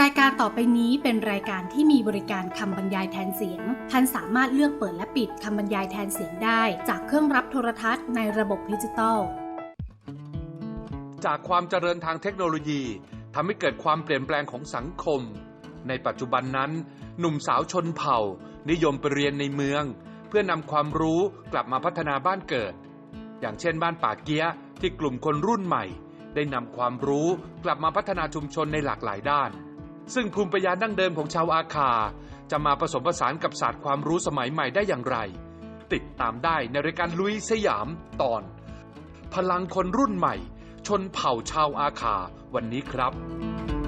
รายการต่อไปนี้เป็นรายการที่มีบริการคำบรรยายแทนเสียง ท่านสามารถเลือกเปิดและปิดคำบรรยายแทนเสียงได้ จากเครื่องรับโทรทัศน์ในระบบดิจิตอล จากความเจริญทางเทคโนโลยีทำให้เกิดความเปลี่ยนแปลงของสังคม ในปัจจุบันนั้น หนุ่มสาวชนเผ่า นิยมไปเรียนในเมือง เพื่อนำความรู้กลับมาพัฒนาบ้านเกิด อย่างเช่นบ้านป่าเกี้ยที่กลุ่มคนรุ่นใหม่ ได้นำความรู้กลับมาพัฒนาชุมชนในหลากหลายด้าน ซึ่งภูมิปัญญาดั้งเดิมของชาวอาคา จะมาผสมผสานกับศาสตร์ความรู้สมัยใหม่ได้อย่างไร ติดตามได้ในรายการลุยสยามตอน พลังคนรุ่นใหม่ ชนเผ่าชาวอาคาวันนี้ครับ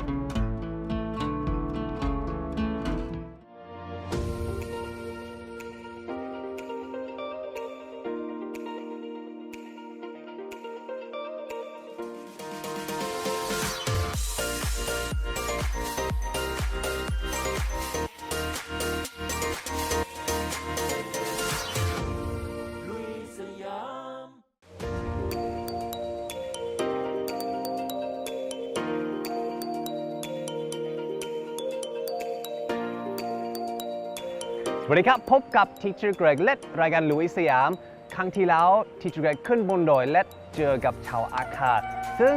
วัสดีครับ พบกับ Teacher Greg และรายการลุยสยาม ครั้งที่แล้ว Teacher Greg ขึ้นบนดอยและเจอกับชาวอาคาซึ่ง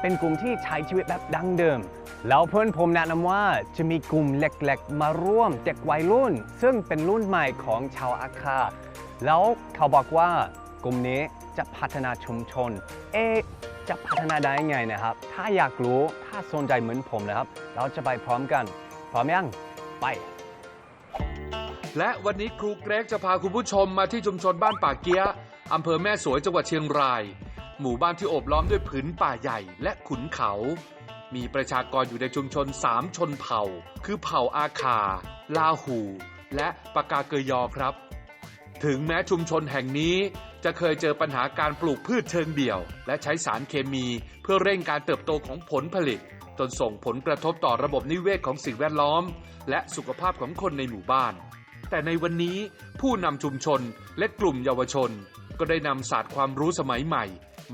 เป็นกลุ่มที่ใช้ชีวิตแบบดั้งเดิม แล้วเพื่อนผมแนะนำว่าจะมีกลุ่มเล็กๆ มาร่วมเด็กวัยรุ่น ซึ่งเป็นรุ่นใหม่ของชาวอาคา แล้วเขาบอกว่ากลุ่มนี้จะพัฒนาชุมชน เอ๊จะพัฒนาได้ยังไงนะครับ ถ้าอยากรู้ ถ้าสนใจเหมือนผมนะครับ เราจะไปพร้อมกัน พร้อมยัง ไป และวันนี้ครูเกรกจะพาคุณผู้ชมมาที่ชุมชนบ้านป่าเกี้ยอำเภอแม่สวยจังหวัดเชียงราย หมู่บ้านที่โอบล้อมด้วยผืนป่าใหญ่และขุนเขา มีประชากรอยู่ในชุมชน3ชนเผ่า คือเผ่าอาคา ลาหู และปากาเกยอครับ ถึงแม้ชุมชนแห่งนี้จะเคยเจอปัญหาการปลูกพืชเชิงเดี่ยว และใช้สารเคมีเพื่อเร่งการเติบโตของผลผลิต จนส่งผลกระทบต่อระบบนิเวศของสิ่งแวดล้อม และสุขภาพของคนในหมู่บ้าน แต่ในวันนี้ผู้นำชุมชนและกลุ่มเยาวชน ก็ได้นำศาสตร์ความรู้สมัยใหม่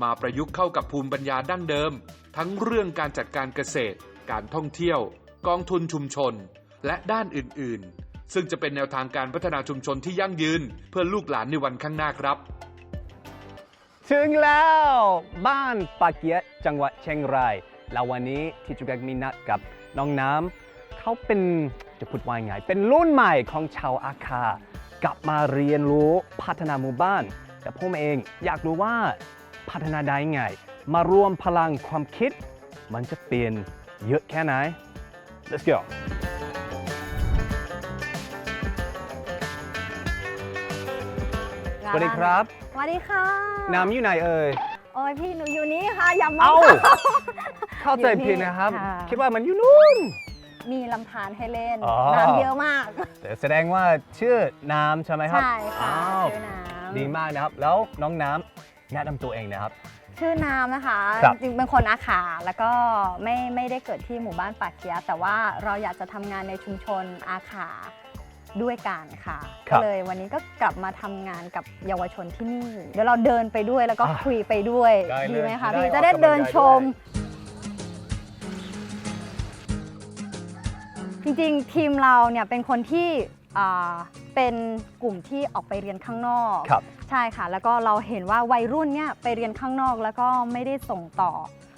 มาประยุกต์เข้ากับภูมิปัญญาดั้งเดิม ทั้งเรื่องการจัดการเกษตร การท่องเที่ยว กองทุนชุมชน และด้านอื่นๆ ซึ่งจะเป็นแนวทางการพัฒนาชุมชนที่ยั่งยืน เพื่อลูกหลานในวันข้างหน้าครับ ถึงแล้วบ้านปาเกียะจังหวัดเชียงราย แล้ววันนี้ที่จุกกมีนัดกับน้องน้ำเขาเป็น จะพูดว่าไง เป็นรุ่นใหม่ของชาวอาคา กลับมาเรียนรู้พัฒนาหมู่บ้าน แต่ผมเองอยากรู้ว่าพัฒนาได้ไง มารวมพลังความคิด มันจะเปลี่ยนเยอะแค่ไหน let's go สวัสดีครับ สวัสดีค่ะน้ำอยู่ไหนเอ่ย โอ้ยพี่หนูอยู่นี่ค่ะอย่ามอเอ้างเขาเข้าใจผิดนะครับ ค่ะ คิดว่ามันอยู่นู่น มีลำธารให้เล่น อ๋อ น้ำเยอะมาก แต่แสดงว่าชื่อน้ำใช่ไหมครับใช่ค่ะอ้าวชื่อน้ำดีมากนะครับ แล้วน้องน้ำแนะนำตัวเองนะครับ ชื่อน้ำนะคะ ครับ จริงๆเป็นคนอาขาแล้วก็ไม่ไม่ได้เกิดที่หมู่บ้านปากเกียะแต่ว่าเราอยากจะทำงานในชุมชนอาขาด้วยกันค่ะก็เลยวันนี้ก็กลับมาทำงานกับเยาวชนที่นี่ เดี๋ยวเราเดินไปด้วยแล้วก็คุยไปด้วยได้เลยดีไหมคะได้พี่ออกจะได้เดินกำลังกายชม จริงๆ ทีมเราเนี่ยเป็นคนที่อ่าเป็นกลุ่มที่ออกไปเรียนข้างนอก ครับ ใช่ค่ะ แล้วก็เราเห็นว่าวัยรุ่นเนี่ยไปเรียนข้างนอกแล้วก็ไม่ได้ส่งต่อ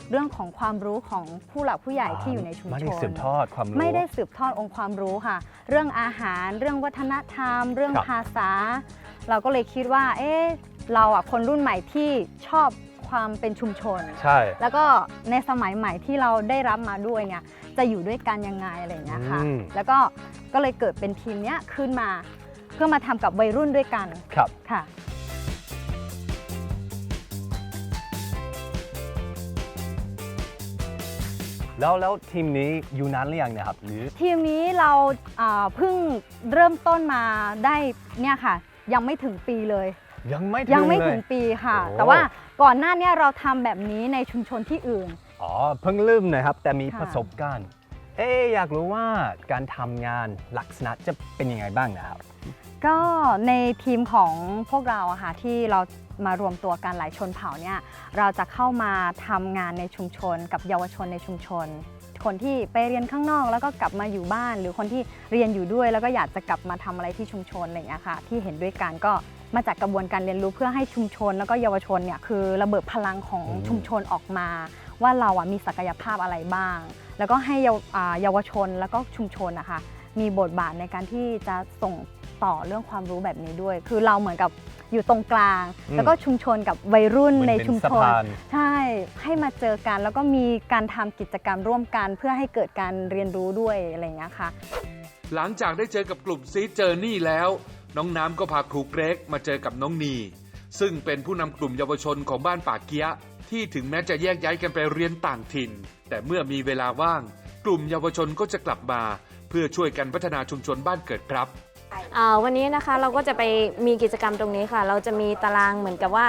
เรื่องของความรู้ของผู้หลักผู้ใหญ่ที่อยู่ในชุมไม่ชได้นสืบทอดความรู้ ไม่ได้สืบทอดองค์ความรู้ค่ะ เรื่องอาหาร เรื่องวัฒนธรรม เรื่องครับภาษา เราก็เลยคิดว่า เอ๊ะ เราอะคนรุ่นใหม่ที่ชอบ ความเป็นชุมชน ใช่ แล้วก็ในสมัยใหม่ที่เราได้รับมาด้วยเนี่ยจะอยู่ด้วยกันยังไงอะไรอย่างเงี้ยค่ะอืม แล้วก็ก็เลยเกิดเป็นทีมเนี้ยขึ้นมา เพื่อมาทำกับวัยรุ่นด้วยกันครับ ค่ะ แล้วแล้วทีมนี้อยู่นานหรือยังเนะครับ หรือ ทีมนี้เราอ่าเพิ่งเริ่มต้นมาได้เนี่ยค่ะ ยังไม่ถึงปีเลย ยังไม่ยังไม่เลถึงปีค่ะ โอ้ แต่ว่า ก่อนหน้าเนี้เราทำแบบนี้ในชุมชนที่อื่น อ๋อ เพิ่งเริ่มนะครับ แต่มีค่ะ ประสบการณ์ เอ๊ะอยากรู้ว่าการทำงานลักษณะจะเป็นยังไงบ้างนะครับ ก็ในทีมของพวกเราอะค่ะที่เรามารวมตัวกันหลายชนเผ่าเนี่ยเราจะเข้ามาทำงานในชุมชน กับเยาวชนในชุมชน คนที่ไปเรียนข้างนอกแล้วก็กลับมาอยู่บ้าน หรือคนที่เรียนอยู่ด้วยแล้วก็อยากจะกลับมาทำอะไรที่ชุมชนอะไรอย่างเงี้ยค่ะที่เห็นด้วยกันก็ มาจากกระบวนการเรียนรู้เพื่อให้ชุมชน แล้วก็เยาวชนเนี่ยคือระเบิดพลังของอืมชุมชนออกมา ว่าเราอะมีศักยภาพอะไรบ้าง แล้วก็ให้เยาวอ่าเยาวชนแล้วก็ชุมชนนะคะมีบทบาทในการที่จะส่งต่อเรื่องความรู้แบบนี้ด้วย คือเราเหมือนกับอยู่ตรงกลาง อืมแล้วก็ชุมชนกับวัยรุ่นเหมือนในเป็นชุมสะชนพาน ใช่ให้มาเจอกันแล้วก็มีการทำกิจกรรมร่วมกัน เพื่อให้เกิดการเรียนรู้ด้วยอะไรอย่างเงี้ยค่ะ หลังจากได้เจอกับกลุ่มซีเจอร์นี่แล้ว น้องน้ำก็พาครูเกรกมาเจอกับน้องนี ซึ่งเป็นผู้นำกลุ่มเยาวชนของบ้านป่าเกี้ย ที่ถึงแม้จะแยกย้ายกันไปเรียนต่างถิ่น แต่เมื่อมีเวลาว่าง กลุ่มเยาวชนก็จะกลับมา เพื่อช่วยกันพัฒนาชุมชนบ้านเกิดครับ อ่าวันนี้นะคะเราก็จะไปมีกิจกรรมตรงนี้ค่ะ เราจะมีตารางเหมือนกับว่า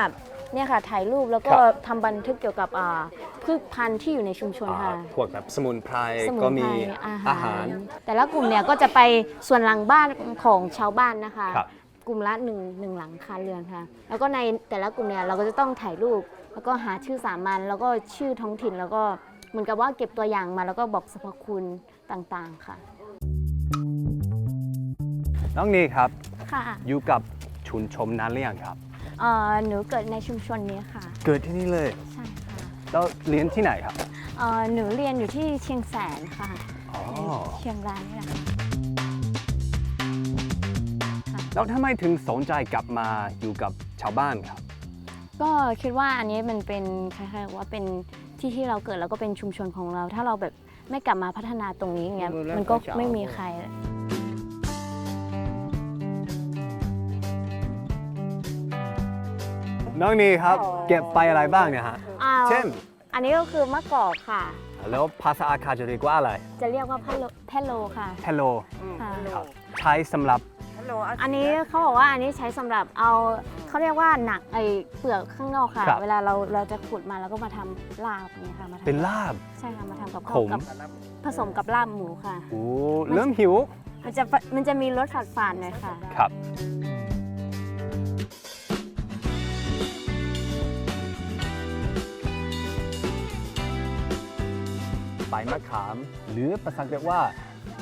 เนี่ยค่ะถ่ายรูปแล้วก็ครับ ทำบันทึกเกี่ยวกับอ่าพืชพันธุ์ที่อยู่ในชุมชนค่ะ พวกแบบสมุนไพรสมุนก็ไพมีรอาอาหาหาร ร แต่ละกลุ่มเนี่ยก็จะไปส่วนหลังบ้านของชาวบ้านนะคะ ครับ กลุ่มละหนึ่งหนึ่งหลังคาเรือนค่ะ แล้วก็ในแต่ละกลุ่มเนี่ยเราก็จะต้องถ่ายรูป แล้วก็หาชื่อสามัญแล้วก็ชื่อท้องถิ่นแล้วก็เหมือนกับว่าเก็บตัวอย่างมาแล้วก็บอกสรรพคุณต่างๆค่ะ น้องนีครับ ค่ะ อยู่กับชุมชนนานหรือยังครับ เอ่อหนูเกิดในชุมชนนี้ค่ะ เกิดที่นี่เลย ใช่ค่ะแล้วเรียนที่ไหนครับ เอ่อหนูเรียนอยู่ที่เชียงแสนค่ะอ๋อเชียงรายนี่แหละค่ะแล้วทำไมถึงสนใจกลับมาอยู่กับชาวบ้านครับ ก็คิดว่าอันนี้มันเป็นคล้ายๆว่าเป็นที่ที่เราเกิดแล้วก็เป็นชุมชนของเรา ถ้าเราแบบไม่กลับมาพัฒนาตรงนี้อย่างเงี้ยมันก็ไม่มีใคร น้องนีครับ เก็บไปอะไรบ้างเนี่ยฮะอ้าวเช่น อันนี้ก็คือมะกอกค่ะ แล้วภาษาอาคาจะเรียกว่าอะไรจะเรียกว่าแพะโลแพะโลค่ะเ e ลโลค่ะ ครับใช้สำหรับอันนี้เขาบอกว่าอันนี้ใช้สำหรับเอาเขาเรียกว่าหนักไอเปลือกข้างนอกค่ะ ครับ เวลาเราเราจะขุดมาแล้วก็มาทำลาบอย่างเงี้ยค่ะมาทำเป็นลาบ ใช่ค่ะมาทำกับขข้าวมกับผสมกับลาบหมูค่ะ โอ้เริ่มหิวมันจะมันจะมีรสฝาดฝาดๆหน่อยค่ะ ครับ ใบมะขาม หรือภาษาอังกฤษเรียกว่า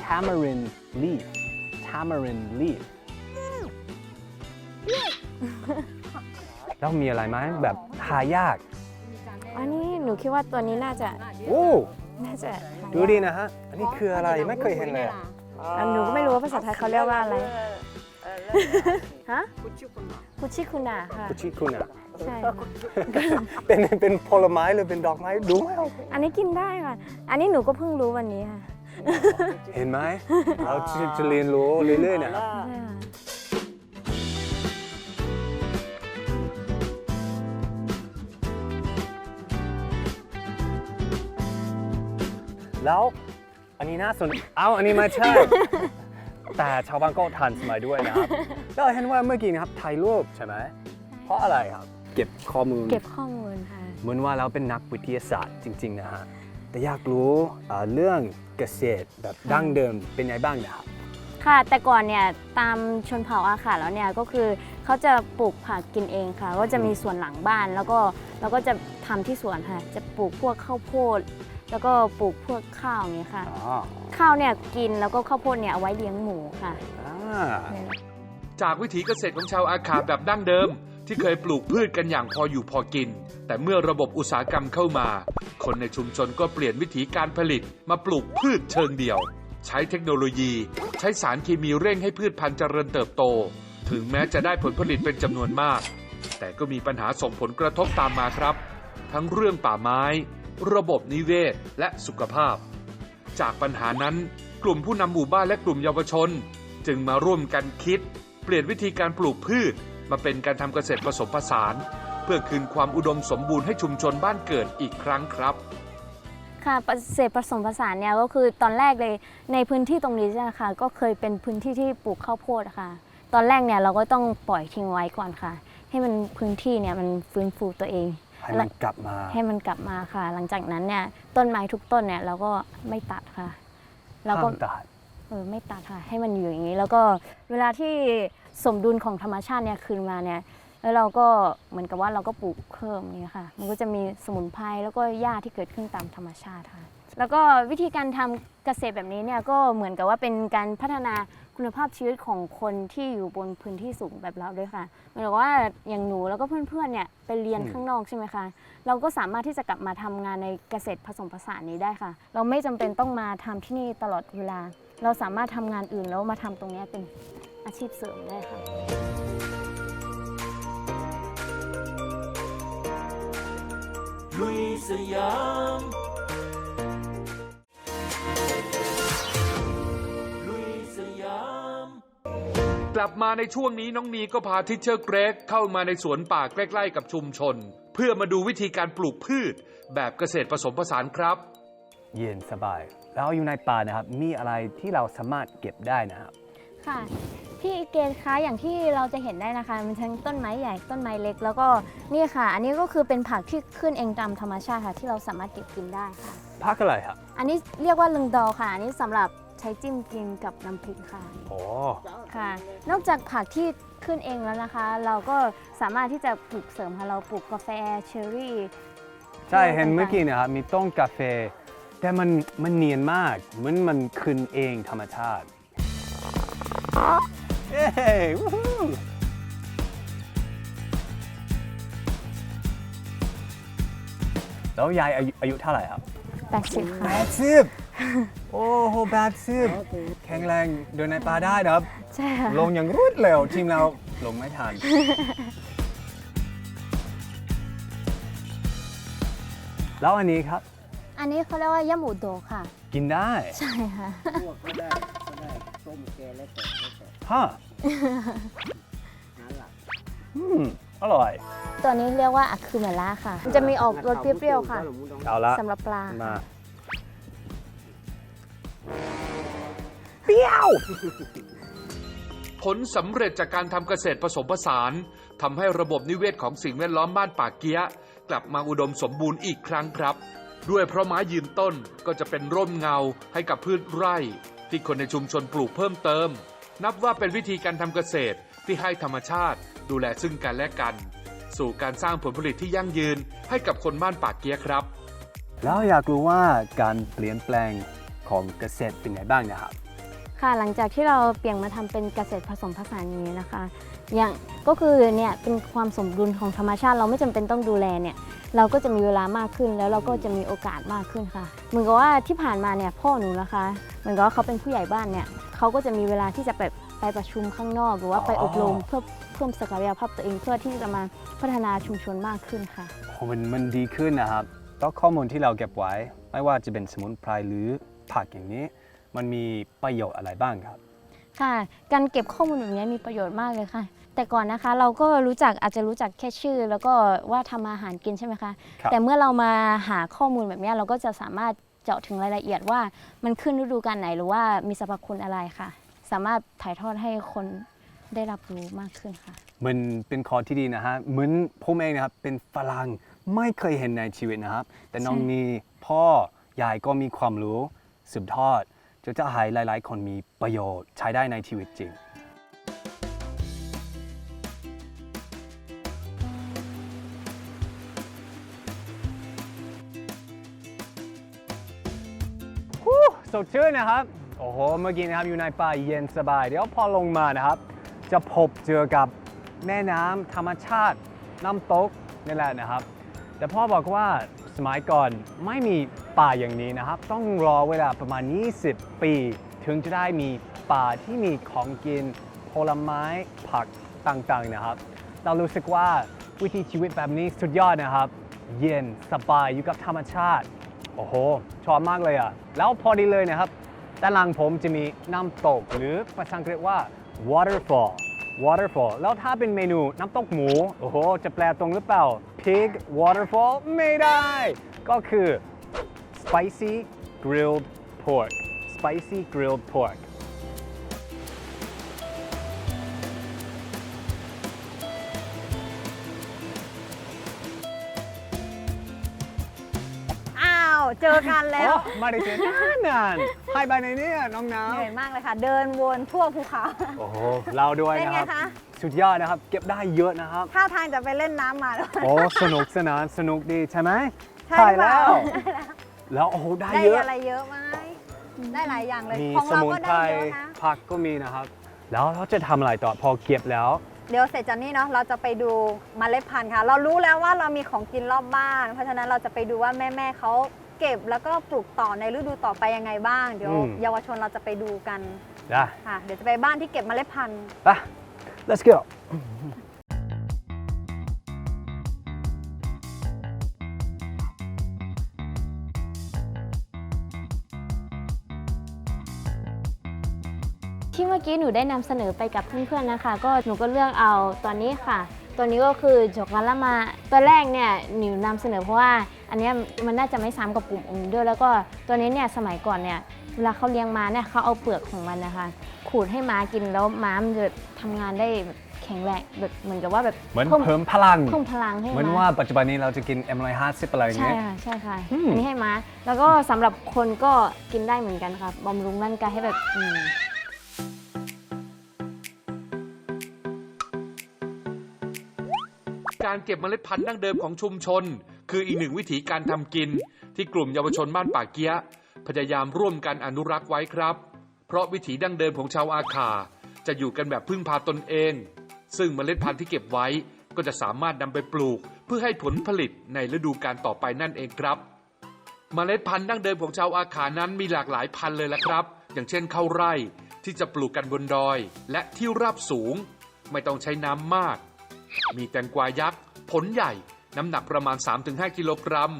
tamarind leaf tamarind leaf แล้วมีอะไรไหมแบบหายาก อันนี้หนูคิดว่าตัวนี้น่าจะโอ้น่าจะดูดีนะฮะ อันนี้คืออะไรไม่เคยเห็นเลยอะอะหนูก็ไม่รู้ว่าภาษาไทยเขาเรียกว่าอะไรฮะคุชิคุนาค่ะ คุชิคุณอะ ใช่ค่ะเป็นเป็นผลไม้หรือเป็นดอกไม้ดูไม่ออกอันนี้กินได้ค่ะ อันนี้หนูก็เพิ่งรู้วันนี้ค่ะเห็นไหมเราจะจะเรียนรู้เรื่อยๆนะครับ ใช่ค่ะแล้วอันนี้น่าสน เอาอันนี้ไม่ใช่ แต่ชาวบ้านก็ทันสมัยด้วยนะครับ แล้วเห็นว่าเมื่อกี้นะครับถ่ายรูปใช่ไหม เพราะอะไรครับเก็บข้อมูล เก็บข้อมูลค่ะ เหมือนว่าเราเป็นนักวิทยาศาสตร์จริง ๆ นะฮะ แต่อยากรู้เอ่อเรื่องเกษตรแบบดั้งเดิมเป็นไงบ้างนะครับ ค่ะ แต่ก่อนเนี่ยตามชนเผ่าอาขาแล้วเนี่ยก็คือเขาจะปลูกผักกินเองค่ะ ก็จะมีสวนหลังบ้านแล้วก็เราก็จะทำที่สวนค่ะ จะปลูกพวกข้าวโพด แล้วก็ปลูกพวกข้าวอย่างเงี้ยค่ะ อ๋อข้าวเนี่ยกินแล้วก็ข้าวโพดเนี่ยเอาไว้เลี้ยงหมูค่ะ อ่า จากวิถีเกษตรของชาวอาคาแบบดั้งเดิม ที่เคยปลูกพืชกันอย่างพออยู่พอกิน แต่เมื่อระบบอุตสาหกรรมเข้ามา คนในชุมชนก็เปลี่ยนวิถีการผลิตมาปลูกพืชเชิงเดี่ยว ใช้เทคโนโลยี ใช้สารเคมีเร่งให้พืชพันธุ์เจริญเติบโต ถึงแม้จะได้ผลผลิตเป็นจำนวนมาก แต่ก็มีปัญหาส่งผลกระทบตามมาครับ ทั้งเรื่องป่าไม้ ระบบนิเวศและสุขภาพ จากปัญหานั้น กลุ่มผู้นำหมู่บ้านและกลุ่มเยาวชน จึงมาร่วมกันคิด เปลี่ยนวิธีการปลูกพืช มาเป็นการทำเกษตรผสมผสาน เพื่อคืนความอุดมสมบูรณ์ให้ชุมชนบ้านเกิดอีกครั้งครับ ค่ะเกษตรผสมผสานเนี่ยก็คือตอนแรกเลยในพื้นที่ตรงนี้ใช่ไหมคะก็เคยเป็นพื้นที่ที่ปลูกข้าวโพดอะค่ะ ตอนแรกเนี่ยเราก็ต้องปล่อยทิ้งไว้ก่อนค่ะ ให้มันพื้นที่เนี่ยมันฟื้นฟูตัวเองให้มันกลับมา ให้มันกลับมาค่ะ หลังจากนั้นเนี่ยต้นไม้ทุกต้นเนี่ยเราก็ไม่ตัดค่ะ เราก็ห้ามตัด เออไม่ตัดค่ะ ให้มันอยู่อย่างนี้ แล้วก็เวลาที่ สมดุลของธรรมชาติเนี่ยคืนมาเนี่ยแล้วเราก็เหมือนกับว่าเราก็ปลูกเพิ่มอย่ค่ะ มันก็จะมีสมุนไพรแล้วก็หญ้าที่เกิดขึ้นตามธรรมชาติค่ะ แล้วก็วิธีการทำเกษตรแบบนี้เนี่ยก็เหมือนกับว่าเป็นการพัฒนาคุณภาพชีวิตของคนที่อยู่บนพื้นที่สูงแบบเราด้วยค่ะเหมือนกับว่าอย่างหนูแล้วก็เพื่อนๆเนี่ยไปเรียนข้างนอกใช่ไหมคะเราก็สามารถที่จะกลับมาทำงานในเกษตรผสมผสานนี้ได้ค่ะ เราไม่จำเป็นต้องมาทำที่นี่ตลอดเวลา เราสามารถทำงานอื่นแล้วมาทำตรงนี้เป็น อาชีพเสริมได้ค่ะลุยสยามลุยสยาม กลับมาในช่วงนี้น้องนีก็พาทิชเชอร์เกรกเข้ามาในสวนป่าใกล้ ๆ กับชุมชน เพื่อมาดูวิธีการปลูกพืช แบบเกษตรผสมผสานครับ เย็นสบายแล้วอยู่ในป่านะครับ มีอะไรที่เราสามารถเก็บได้นะครับ ค่ะ พี่เกณฑ์คะอย่างที่เราจะเห็นได้นะคะ มันทั้งต้นไม้ใหญ่ต้นไม้เล็ก แล้วก็นี่ค่ะ อันนี้ก็คือเป็นผักที่ขึ้นเองตามธรรมชาติค่ะ ที่เราสามารถเก็บกินได้ค่ะ พักอะไรครับอันนี้เรียกว่าลึงดอค่ะ อันนี้สำหรับใช้จิ้มกินกับน้ำพริกค่ะโอ้ค่ะ นอกจากผักที่ขึ้นเองแล้วนะคะ เราก็สามารถที่จะปลูกเสริมค่ะเราปลูกกาแฟเชอร์รี่ ใช่เห็นเมื่อกี้นะครับมีต้นกาแฟ แต่มันมันเนียนมากเหมือนมันขึ้นเองธรรมชาติ เย้วู้ฮู้แล้วยายอายุอายุเท่าไหร่ครับ80 ค่ะแปดสิบโอ้โหแปดสิบแข็งแรงเดินในป่าได้นะครับ ใช่ค่ะ ลงอย่างรวดเร็วทีมเราลงไม่ทัน แล้วอันนี้ครับอันนี้เขาเรียกว่ายาหมูโดค่ะ กินได้ ใช่ค่ะฮะอืม อร่อย ตัวนี้เรียกว่าอะคูเมล่าค่ะ มันจะมีออกรสเปรี้ยวๆค่ะเอาละสำหรับปลา มา เปรี้ยว ผลสำเร็จจากการทำเกษตรผสมผสานทำให้ระบบนิเวศของสิ่งแวดล้อมบ้านป่าเกียะกลับมาอุดมสมบูรณ์อีกครั้งครับ ด้วยเพราะไม้ยืนต้นก็จะเป็นร่มเงาให้กับพืชไร่ ที่คนในชุมชนปลูกเพิ่มเติม นับว่าเป็นวิธีการทำเกษตรที่ให้ธรรมชาติ ดูแลซึ่งกันและกัน สู่การสร้างผลผลิตที่ยั่งยืนให้กับคนบ้านป่าเกียะครับ แล้วอยากรู้ว่าการเปลี่ยนแปลงของเกษตรเป็นไงบ้างนะครับ ค่ะหลังจากที่เราเปลี่ยนมาทำเป็นเกษตรผสมผสานอย่างนี้นะคะ อย่างก็คือเนี่ยเป็นความสมดุลของธรรมชาติเราไม่จำเป็นต้องดูแลเนี่ยเราก็จะมีเวลามากขึ้นแล้วเราก็จะมีโอกาสมากขึ้นค่ะ เหมือนกับว่าที่ผ่านมาเนี่ยพ่อหนูนะคะ เหมือนกับว่าเขาเป็นผู้ใหญ่บ้านเนี่ย เขาก็จะมีเวลาที่จะไปไปประชุมข้างนอก หรือว่าไปอบรมอ๋อเพื่อเพิ่มศักยภาพตัวเองเพื่อที่จะมาพัฒนาชุมชนมากขึ้นค่ะโอ้มันมันดีขึ้นนะครับแล้วข้อมูลที่เราเก็บไว้ ไม่ว่าจะเป็นสมุนไพรหรือผักอย่างนี้ มันมีประโยชน์อะไรบ้างครับ ค่ะ การเก็บข้อมูลแบบนี้มีประโยชน์มากเลยค่ะ แต่ก่อนนะคะเราก็รู้จักอาจจะรู้จักแค่ชื่อ แล้วก็ว่าทำอาหารกินใช่ไหมคะครับแต่เมื่อเรามาหาข้อมูลแบบนี้เราก็จะสามารถเจาะถึงรายละเอียดว่ามันขึ้นฤดูกาลไหนหรือว่ามีสรรพคุณอะไรค่ะ สามารถถ่ายทอดให้คนได้รับรู้มากขึ้นค่ะ มันเป็นข้อที่ดีนะฮะ เหมือนผมเองนะครับ เป็นฝรั่งไม่เคยเห็นในชีวิตนะครับ แต่น้องใช่มีพ่อยายก็มีความรู้สืบทอดจะจะให้หลาย ๆ คนมีประโยชน์ใช้ได้ในชีวิตจริง สดชื่นนะครับ โอ้โห เมื่อกี้นะครับอยู่ในป่าเย็นสบาย เดี๋ยวพอลงมานะครับ จะพบเจอกับแม่น้ำธรรมชาติ น้ำตกนี่แหละนะครับ แต่พ่อบอกว่าสมัยก่อนไม่มีป่าอย่างนี้นะครับ ต้องรอเวลาประมาณ 20 ปี ถึงจะได้มีป่าที่มีของกินผลไม้ผักต่างๆนะครับ เรารู้สึกว่าวิถีชีวิตแบบนี้สุดยอดนะครับ เย็นสบายอยู่กับธรรมชาติ โอ้โห ชอบมากเลยอะ แล้วพอดีเลยนะครับ ด้านหลังผมจะมีน้ำตก หรือภาษาอังกฤษว่า waterfall waterfall แล้วถ้าเป็นเมนูน้ำตกหมู โอ้โห จะแปลตรงหรือเปล่า pig waterfall ไม่ได้ ก็คือ spicy grilled pork spicy grilled pork เจอกันแล้วโอ้มาได้เจอนานนานๆให้ไปในนี้น้องน้เหนื่อยมากเลยค่ะ เดินวนทั่วภูเขาำโอ้โหเราด้วยเป็นนะไงครับ คะ สุดยอดนะครับ เก็บได้เยอะนะครับ ท่าทางจะไปเล่นน้ำมาแล้ว โอ้สนุกสนานสนุกดีใช่ไหมใช่หรือเปล่าแล้วแล้วโอ้โหได้ได้เยอะ อะไรเยอะไหมได้หลายอย่างเลย มีของสเรามุนก็ไพรได้เยอะนะ ผักก็มีนะครับ แล้วเราจะทำอะไรต่อพอเก็บแล้ว เดี๋ยวเสร็จจากนี้เนาะเราจะไปดูเมล็ดพันธุ์ค่ะ เรารู้แล้วว่าเรามีของกินรอบบ้าน เพราะฉะนั้นเราจะไปดูว่าแม่ ๆเขา เก็บแล้วก็ปลูกต่อในฤดูต่อไปยังไงบ้าง เดี๋ยวอืม เยาวชนเราจะไปดูกันได้ ค่ะ เดี๋ยวจะไปบ้านที่เก็บเมล็ดพันธุ์ ไป let's go ที่เมื่อกี้หนูได้นำเสนอไปกับเพื่อนๆนะคะ ก็หนูก็เลือกเอาตัวนี้ค่ะ ตัวนี้ก็คือจกกะละมาตัวแรกเนี่ยหนูนำเสนอเพราะว่า อันเนี้ยมันน่าจะไม่ซ้ำกับกลุ่มอื่นด้วย แล้วก็ตัวนี้เนี่ยสมัยก่อนเนี่ยเวลาเขาเลี้ยงม้าเนี่ยเขาเอาเปลือกของมันนะคะ ขูดให้ม้ากินแล้วม้ามันจะทำงานได้แบบแข็งแรงแบบเหมือนกับว่าแบบเหมือนเพิ่มพลังเพิ่มพลังให้เหมือนม้าว่าปัจจุบันนี้เราจะกิน M150 อะไรอย่างใช่เงี้ย ค่ะใช่ค่ะอืม อันนี้ให้ม้า แล้วก็สำหรับคนก็กินได้เหมือนกันค่ะบำรุงร่างกายให้แบบอืม การเก็บเมล็ดพันธุ์ดั้งเดิมของชุมชน คืออีกหนึ่งวิธีการทำกิน ที่กลุ่มเยาวชนบ้านป่าเกียะพยายามร่วมกันอนุรักษ์ไว้ครับ เพราะวิถีดั้งเดิมของชาวอาคา จะอยู่กันแบบพึ่งพาตนเอง ซึ่งเมล็ดพันธุ์ที่เก็บไว้ก็จะสามารถนำไปปลูก เพื่อให้ผลผลิตในฤดูกาลต่อไปนั่นเองครับ เมล็ดพันธุ์ดั้งเดิมของชาวอาขานั้นมีหลากหลายพันธุ์เลยละครับ อย่างเช่นข้าวไร่ที่จะปลูกกันบนดอย และที่ราบสูง ไม่ต้องใช้น้ำมาก มีแตงกวายักษ์ผลใหญ่ น้ำหนักประมาณ 3-5 กิโลกรัม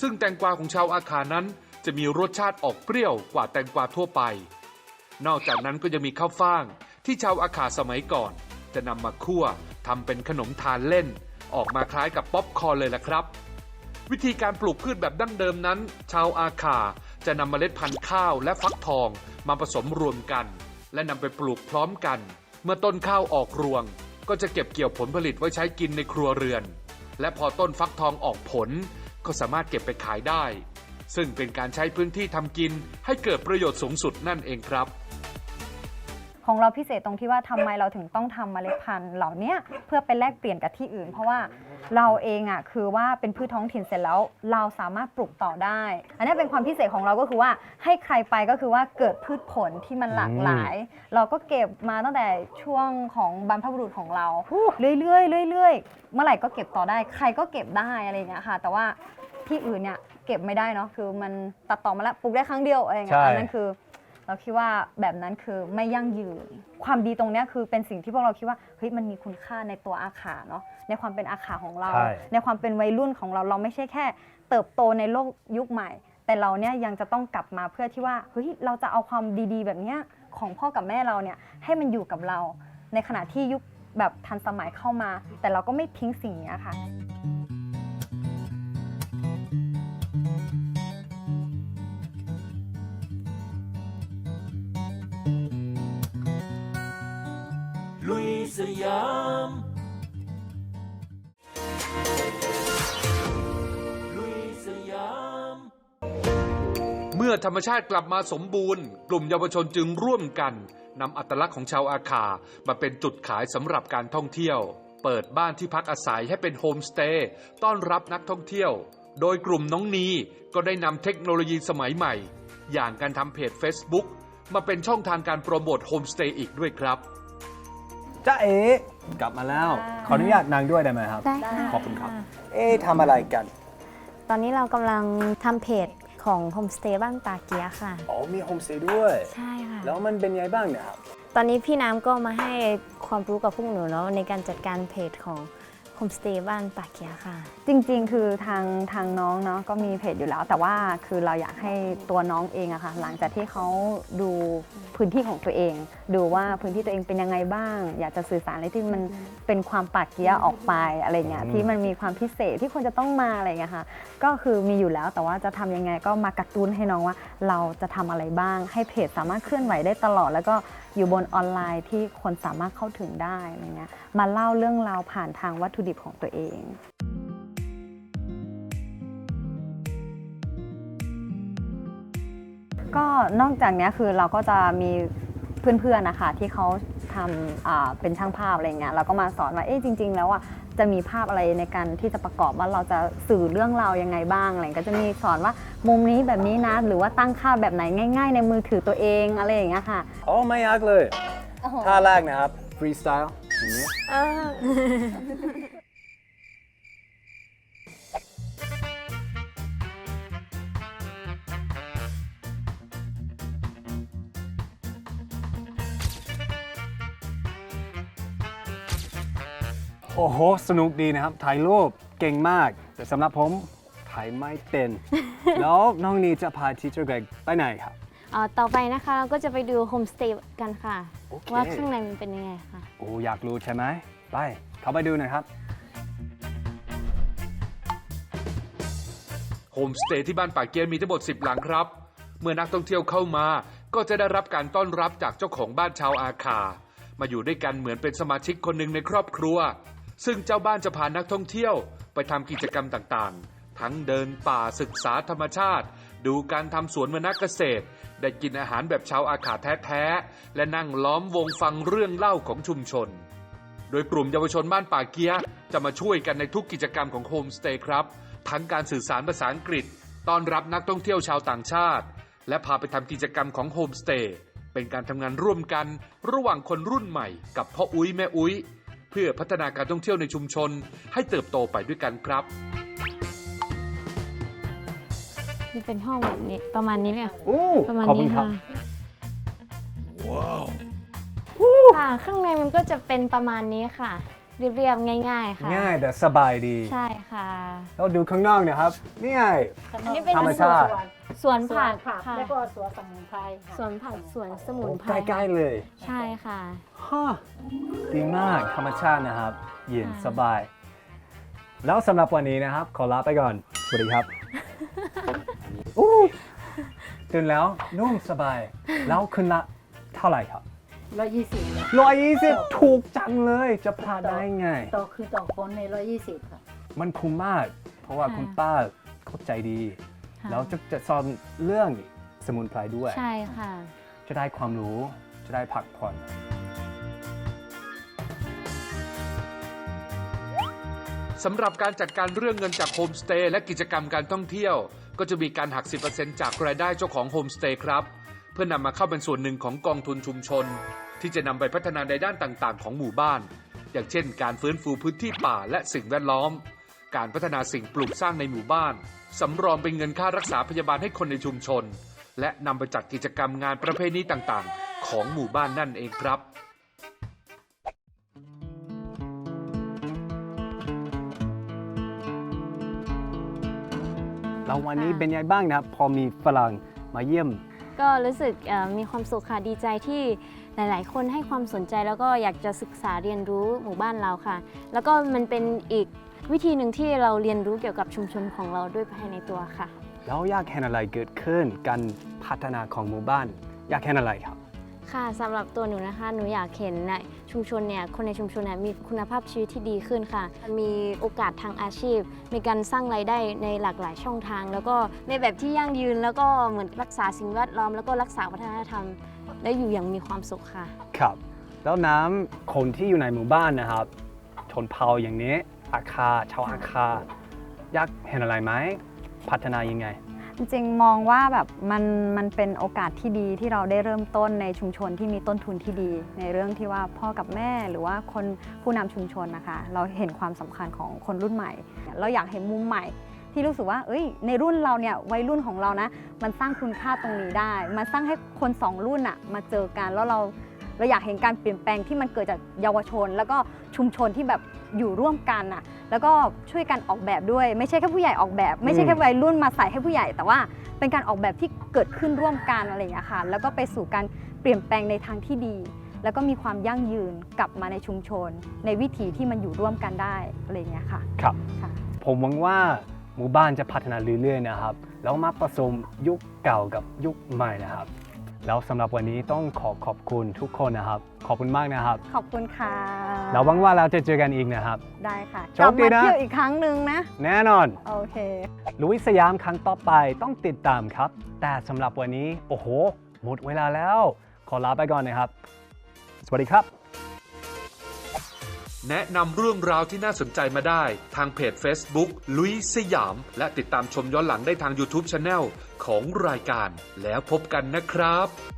ซึ่งแตงกวาของชาวอาคานั้นจะมีรสชาติออกเปรี้ยวกว่าแตงกวาทั่วไป นอกจากนั้นก็ยังมีข้าวฟ่างที่ชาวอาคาสมัยก่อน จะนำมาคั่วทำเป็นขนมทานเล่น ออกมาคล้ายกับป๊อปคอร์นเลยล่ะครับ วิธีการปลูกพืชแบบดั้งเดิมนั้น ชาวอาคาจะนำเมล็ดพันธุ์ข้าวและฟักทองมาผสมรวมกัน และนำไปปลูกพร้อมกัน เมื่อต้นข้าวออกรวง ก็จะเก็บเกี่ยวผลผลิตไว้ใช้กินในครัวเรือน และพอต้นฟักทองออกผล ก็สามารถเก็บไปขายได้ ซึ่งเป็นการใช้พื้นที่ทำกินให้เกิดประโยชน์สูงสุดนั่นเองครับ ของเราพิเศษตรงที่ว่าทำไมเราถึงต้องทำเมล็ดพันธุ์เหล่าเนี้ยเพื่อไปแลกเปลี่ยนกับที่อื่น เพราะว่าเราเองอะคือว่าเป็นพืชท้องถิ่นเสร็จแล้ว เราสามารถปลูกต่อได้ อันนี้เป็นความพิเศษของเราก็คือว่าให้ใครไปก็คือว่าเกิดพืชผลที่มันหลากหลาย เราก็เก็บมาตั้งแต่ช่วงของบรรพบุรุษของเราเรื่อยๆเรื่อยๆเมื่อไหร่ก็เก็บต่อได้ ใครก็เก็บได้อะไรอย่างเงี้ยค่ะ แต่ว่าที่อื่นเนี่ยเก็บไม่ได้เนาะคือมันตัดต่อมาแล้วปลูกได้ครั้งเดียวอะไรอย่างเงี้ยใช่ อันนั้นคือ เราคิดว่าแบบนั้นคือไม่ยั่งยืน ความดีตรงเนี้ยคือเป็นสิ่งที่พวกเราคิดว่าเฮ้ยมันมีคุณค่าในตัวอาขาเนาะในความเป็นอาขาของเรา ใช่ ในความเป็นวัยรุ่นของเราเราไม่ใช่แค่ เติบโตในโลกยุคใหม่ แต่เราเนี่ยยังจะต้องกลับมาเพื่อที่ว่าเฮ้ยเราจะเอาความดีๆ แบบเนี้ยของพ่อกับแม่เราเนี่ยให้มันอยู่กับเรา ในขณะที่ยุคแบบทันสมัยเข้ามา แต่เราก็ไม่ทิ้งสิ่งเนี้ยค่ะ สยามลุยสยาม เมื่อธรรมชาติกลับมาสมบูรณ์ กลุ่มเยาวชนจึงร่วมกันนำอัตลักษณ์ของชาวอาคา มาเป็นจุดขายสำหรับการท่องเที่ยว เปิดบ้านที่พักอาศัยให้เป็นโฮมสเตย์ต้อนรับนักท่องเที่ยว โดยกลุ่มน้องนีก็ได้นำเทคโนโลยีสมัยใหม่ อย่างการทำเพจ Facebook มาเป็นช่องทางการโปรโมทโฮมสเตย์อีกด้วยครับ จ้าเอ๋กลับมาแล้วค่ะขออนุญาตนางด้วยได้ไหมครับได้ได้ค่ะ ขอบคุณครับ เอ๊ะทำอะไรกัน ตอนนี้เรากำลังทำเพจของโฮมสเตย์บ้านปาเกียค่ะ อ๋อมีโฮมสเตย์ด้วย ใช่ค่ะ แล้วมันเป็นไงบ้างเนี่ยครับ ตอนนี้พี่น้ำก็มาให้ความรู้กับพวกหนูเนาะในการจัดการเพจของ โฮมสเตย์บ้านปาเกียค่ะ จริงๆ คือทางทางน้องเนาะก็มีเพจอยู่แล้ว แต่ว่าคือเราอยากให้ตัวน้องเองอะค่ะ หลังจากที่เขาดูพื้นที่ของตัวเอง ดูว่าพื้นที่ตัวเองเป็นยังไงบ้าง อยากจะสื่อสารอะไรที่มันเป็นความปากเกียออกไปอะไรเงี้ยอืมที่มันมีความพิเศษที่ควรจะต้องมาอะไรเงี้ยค่ะก็คือมีอยู่แล้วแต่ว่าจะทำยังไงก็มากระตุ้นให้น้องว่า เราจะทำอะไรบ้าง ให้เพจสามารถเคลื่อนไหวได้ตลอดแล้วก็ อยู่บนออนไลน์ที่คนสามารถเข้าถึงได้อะไรเงี้ยมาเล่าเรื่องราวผ่านทางวัตถุดิบของตัวเองก็นอกจากนี้คือเราก็จะมีเพื่อนๆนะคะที่เขาทำเป็นช่างภาพอะไรเงี้ยเราก็มาสอนว่าเอ๊ะจริง ๆ แล้วอะ จะมีภาพอะไรในการที่จะประกอบว่าเราจะสื่อเรื่องราวยังไงบ้างอะไรก็จะมีสอนว่ามุมนี้แบบนี้นะ หรือว่าตั้งค่าแบบไหนง่าย ๆ ในมือถือตัวเองอะไรอย่างเงี้ยค่ะ โอ้ไม่ยากเลย ท่าแรกนะครับ ฟรีสไตล์อย่างนี้ โอ้โห สนุกดีนะครับ ถ่ายรูปเก่งมาก แต่สำหรับผมถ่ายไม่เป็น แล้วน้องนีจะพาทีเจอร์เกรกไปไหนครับ เอ่อต่อไปนะคะเราก็จะไปดูโฮมสเตย์กันค่ะ โอเค ว่าข้างในมันเป็นยังไงค่ะ โอ้อยากรู้ใช่ไหม ไป เข้าไปดูหน่อยครับ โฮมสเตย์ที่บ้านป่าเกียนมีทั้งหมด 10 หลังครับ เมื่อนักท่องเที่ยวเข้ามา ก็จะได้รับการต้อนรับจากเจ้าของบ้านชาวอาคา มาอยู่ด้วยกันเหมือนเป็นสมาชิกคนหนึ่งในครอบครัว ซึ่งเจ้าบ้านจะพานักท่องเที่ยวไปทำกิจกรรมต่างๆ ทั้งเดินป่าศึกษาธรรมชาติ ดูการทำสวนมนเกษตร ได้กินอาหารแบบชาวอาขาแท้ๆ และนั่งล้อมวงฟังเรื่องเล่าของชุมชน โดยกลุ่มเยาวชนบ้านป่าเกียจะมาช่วยกันในทุกกิจกรรมของโฮมสเตย์ครับ ทั้งการสื่อสารภาษาอังกฤษต้อนรับนักท่องเที่ยวชาวต่างชาติ และพาไปทำกิจกรรมของโฮมสเตย์เป็นการทำงานร่วมกันระหว่างคนรุ่นใหม่กับพ่ออุ้ยแม่อุ้ย พื่อพัฒนาการท่องเที่ยวในชุมชน ให้เติบโตไปด้วยกันครับมันเป็นห้องแบบนี้ประมาณนี้เลยค่ะโอ้ประมาณขอบคุนี้ณครัค่ะบค่ะ ข้างในมันก็จะเป็นประมาณนี้ค่ะ เรียบๆง่าย ๆ ค่ะ ง่ายแต่สบายดีใช่ค่ะแล้วดูข้างนอกนะครับนี่ไง อันนี้เป็นธรรมชาติ สวนสวผันกผักค่ะแล้วก็สวนสมุนไพรค่ะสวนผักสวนสมุโอ้นไพใกรล้ๆเลยใช่ค่ะ ฮะดีมากธรรมชาตินะครับ เย็นค่ะ สบาย แล้วสำหรับวันนี้นะครับ ขอลาไปก่อน สวัสดีครับอู้ตื่นแล้วนุ่มสบาย แล้วคุณละเท่าไหร่ครับ ร้อยยี่สิบร้อยยี่สิบถูกจังเลยจะพลาดได้ไง ต่อคือต่อคนในร้อยยี่สิบค่ะ มันคุ้มมาก เพราะว่าค่ะคุณป้าเข้าใจดีค่ะแล้วจะจะสอนเรื่องสมุนไพรด้วย ใช่ค่ะ จะได้ความรู้จะได้พักผ่อนสำหรับการจัดการเรื่องเงินจากโฮมสเตย์และกิจกรรมการท่องเที่ยว ก็จะมีการหัก 10%จากรายได้เจ้าของโฮมสเตย์ครับ เพื่อนำมาเข้าเป็นส่วนหนึ่งของกองทุนชุมชน ที่จะนำไปพัฒนาในด้านต่างๆ ของหมู่บ้าน อย่างเช่น การฟื้นฟูพื้นที่ป่าและสิ่งแวดล้อม การพัฒนาสิ่งปลูกสร้างในหมู่บ้านสำรองเป็นเงินค่ารักษาพยาบาลให้คนในชุมชน และนำไปจัดกิจกรรมงานประเพณีต่างๆ ของหมู่บ้านนั่นเองครับแล้ววันนี้ค่ะเป็นยังไงบ้างนะครับ พอมีฝรั่งมาเยี่ยม ก็รู้สึกเอ่อมีความสุขค่ะดีใจที่ หลาย ๆ คนให้ความสนใจแล้วก็อยากจะศึกษาเรียนรู้หมู่บ้านเราค่ะ แล้วก็มันเป็นอีกวิธีหนึ่งที่เราเรียนรู้เกี่ยวกับชุมชนของเราด้วยภายในตัวค่ะ แล้วอยากเห็นอะไรเกิดขึ้นการพัฒนาของหมู่บ้าน อยากเห็นอะไรครับ ค่ะสำหรับตัวหนูนะคะ หนูอยากเห็นนะชุมชนเนี่ยคนในชุมชนเนี่ยมีคุณภาพชีวิตที่ดีขึ้นค่ะ มีโอกาสทางอาชีพ มีการสร้างรายได้ในหลากหลายช่องทาง แล้วก็ในแบบที่ยั่งยืนแล้วก็เหมือนรักษาสิ่งแวดล้อม แล้วก็รักษาวัฒนธรรม และอยู่อย่างมีความสุขค่ะ ครับ แล้วน้ำคนที่อยู่ในหมู่บ้านนะครับชนเผ่าอย่างนี้อาคาชาวอาคาอยากเห็นอะไรไหมพัฒนายังไง จริงๆมองว่าแบบมันมันเป็นโอกาสที่ดีที่เราได้เริ่มต้นในชุมชนที่มีต้นทุนที่ดี ในเรื่องที่ว่าพ่อกับแม่หรือว่าคนผู้นำชุมชนนะคะ เราเห็นความสำคัญของคนรุ่นใหม่ เราอยากเห็นมุมใหม่ ที่รู้สึกว่าเอ้ย ในรุ่นเราเนี่ยวัยรุ่นของเรานะ มันสร้างคุณค่าตรงนี้ได้ มันสร้างให้คนสองรุ่นอะมาเจอกันแล้วเราเราอยากเห็นการเปลี่ยนแปลงที่มันเกิดจากเยาวชน แล้วก็ชุมชนที่แบบอยู่ร่วมกันอะแล้วก็ช่วยกันออกแบบด้วย ไม่ใช่แค่ผู้ใหญ่ออกแบบ ไม่ใช่แค่วัยรุ่นมาใส่ให้ผู้ใหญ่ แต่ว่าเป็นการออกแบบที่เกิดขึ้นร่วมกันอะไรอย่างเงี้ยค่ะ แล้วก็ไปสู่การเปลี่ยนแปลงในทางที่ดี แล้วก็มีความยั่งยืนกลับมาในชุมชน ในวิถีที่มันอยู่ร่วมกันได้อะไรอย่างเงี้ยค่ะ ครับ ค่ะ ผมหวังว่า หมู่บ้านจะพัฒนาเรื่อยๆนะครับแล้วมาผสมยุคเก่ากับยุคใหม่นะครับ แล้วสำหรับวันนี้ต้องขอขอบคุณทุกคนนะครับ ขอบคุณมากนะครับ ขอบคุณค่ะเราหวังว่าเราจะเจอกันอีกนะครับ ได้ค่ะโชกลัคบดีมานะเที่ยวอีกครั้งหนึ่งนะ แน่นอน โอเค ลุยสยามครั้งต่อไปต้องติดตามครับ แต่สำหรับวันนี้ โอ้โห หมดเวลาแล้ว ขอลาไปก่อนนะครับ สวัสดีครับ แนะนำเรื่องราวที่น่าสนใจมาได้ ทางเพจ Facebook ลุยสยาม และติดตามชมย้อนหลังได้ทาง YouTube Channel ของรายการ แล้วพบกันนะครับ